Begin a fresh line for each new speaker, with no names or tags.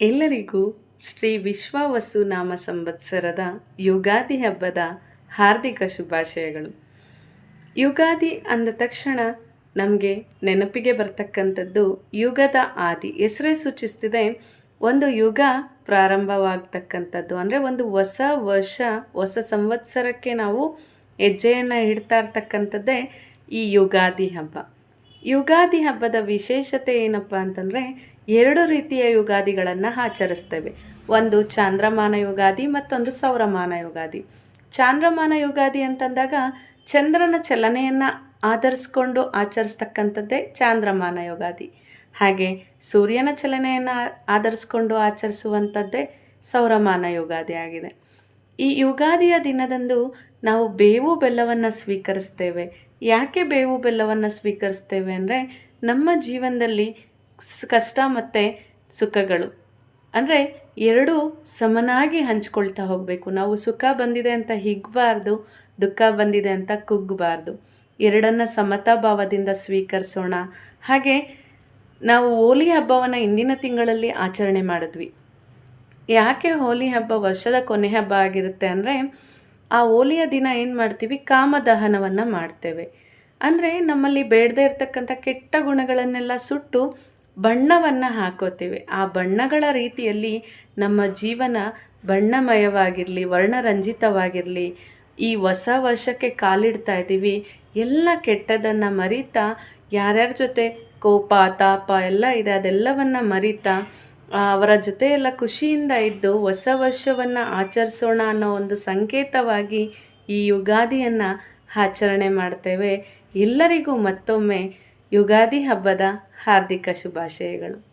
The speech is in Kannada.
ಎಲ್ಲರಿಗೂ ಶ್ರೀ ವಿಶ್ವವಸು ನಾಮ ಸಂವತ್ಸರದ ಯುಗಾದಿ ಹಬ್ಬದ ಹಾರ್ದಿಕ ಶುಭಾಶಯಗಳು. ಯುಗಾದಿ ಅಂದ ತಕ್ಷಣ ನಮಗೆ ನೆನಪಿಗೆ ಬರ್ತಕ್ಕಂಥದ್ದು ಯುಗದ ಆದಿ. ಹೆಸರೇ ಸೂಚಿಸ್ತಿದೆ, ಒಂದು ಯುಗ ಪ್ರಾರಂಭವಾಗ್ತಕ್ಕಂಥದ್ದು. ಅಂದರೆ ಒಂದು ಹೊಸ ವರ್ಷ, ಹೊಸ ಸಂವತ್ಸರಕ್ಕೆ ನಾವು ಹೆಜ್ಜೆಯನ್ನು ಇಡ್ತಾ ಇರ್ತಕ್ಕಂಥದ್ದೇ ಈ ಯುಗಾದಿ ಹಬ್ಬ. ಯುಗಾದಿ ಹಬ್ಬದ ವಿಶೇಷತೆ ಏನಪ್ಪ ಅಂತಂದರೆ ಎರಡು ರೀತಿಯ ಯುಗಾದಿಗಳನ್ನು ಆಚರಿಸ್ತೇವೆ. ಒಂದು ಚಾಂದ್ರಮಾನ ಯುಗಾದಿ ಮತ್ತೊಂದು ಸೌರಮಾನ ಯುಗಾದಿ. ಚಾಂದ್ರಮಾನ ಯುಗಾದಿ ಅಂತಂದಾಗ ಚಂದ್ರನ ಚಲನೆಯನ್ನು ಆಧರಿಸ್ಕೊಂಡು ಆಚರಿಸ್ತಕ್ಕಂಥದ್ದೇ ಚಾಂದ್ರಮಾನ ಯುಗಾದಿ. ಹಾಗೆ ಸೂರ್ಯನ ಚಲನೆಯನ್ನು ಆಧರಿಸ್ಕೊಂಡು ಆಚರಿಸುವಂಥದ್ದೇ ಸೌರಮಾನ ಯುಗಾದಿ ಆಗಿದೆ. ಈ ಯುಗಾದಿಯ ದಿನದಂದು ನಾವು ಬೇವು ಬೆಲ್ಲವನ್ನು ಸ್ವೀಕರಿಸ್ತೇವೆ. ಯಾಕೆ ಬೇವು ಬೆಲ್ಲವನ್ನು ಸ್ವೀಕರಿಸ್ತೇವೆ ಅಂದರೆ ನಮ್ಮ ಜೀವನದಲ್ಲಿ ಕಷ್ಟ ಮತ್ತು ಸುಖಗಳು. ಅಂದರೆ ಎರಡೂ ಸಮನಾಗಿ ಹಂಚ್ಕೊಳ್ತಾ ಹೋಗಬೇಕು. ನಾವು ಸುಖ ಬಂದಿದೆ ಅಂತ ಹಿಗ್ಬಾರ್ದು, ದುಃಖ ಬಂದಿದೆ ಅಂತ ಕುಗ್ಗಬಾರ್ದು ಎರಡನ್ನ ಸಮತಾ ಭಾವದಿಂದ ಸ್ವೀಕರಿಸೋಣ. ಹಾಗೆ ನಾವು ಹೋಲಿ ಹಬ್ಬವನ್ನು ಇಂದಿನ ತಿಂಗಳಲ್ಲಿ ಆಚರಣೆ ಮಾಡಿದ್ವಿ. ಯಾಕೆ ಹೋಲಿ ಹಬ್ಬ ವರ್ಷದ ಕೊನೆ ಹಬ್ಬ ಆಗಿರುತ್ತೆ ಅಂದರೆ, ಆ ಹೋಲಿಯ ದಿನ ಏನು ಮಾಡ್ತೀವಿ? ಕಾಮದಹನವನ್ನು ಮಾಡ್ತೇವೆ. ಅಂದರೆ ನಮ್ಮಲ್ಲಿ ಬೇಡದೇ ಇರತಕ್ಕಂಥ ಕೆಟ್ಟ ಗುಣಗಳನ್ನೆಲ್ಲ ಸುಟ್ಟು ಬಣ್ಣವನ್ನು ಹಾಕೋತೀವಿ. ಆ ಬಣ್ಣಗಳ ರೀತಿಯಲ್ಲಿ ನಮ್ಮ ಜೀವನ ಬಣ್ಣಮಯವಾಗಿರಲಿ, ವರ್ಣರಂಜಿತವಾಗಿರಲಿ, ಈ ಹೊಸ ವರ್ಷಕ್ಕೆ ಕಾಲಿಡ್ತಾ ಇದ್ದೀವಿ. ಎಲ್ಲ ಕೆಟ್ಟದನ್ನು ಮರಿತಾ, ಯಾರ್ಯಾರ ಜೊತೆ ಕೋಪ, ತಾಪ ಎಲ್ಲ ಇದೆ, ಅದೆಲ್ಲವನ್ನು ಮರಿತಾ ಅವರ ಜೊತೆ ಎಲ್ಲ ಖುಷಿಯಿಂದ ಇದ್ದು ಹೊಸ ವರ್ಷವನ್ನು ಆಚರಿಸೋಣ ಅನ್ನೋ ಒಂದು ಸಂಕೇತವಾಗಿ ಈ ಯುಗಾದಿಯನ್ನು ಆಚರಣೆ ಮಾಡ್ತೇವೆ. ಎಲ್ಲರಿಗೂ ಮತ್ತೊಮ್ಮೆ ಯುಗಾದಿ ಹಬ್ಬದ ಹಾರ್ದಿಕ ಶುಭಾಶಯಗಳು.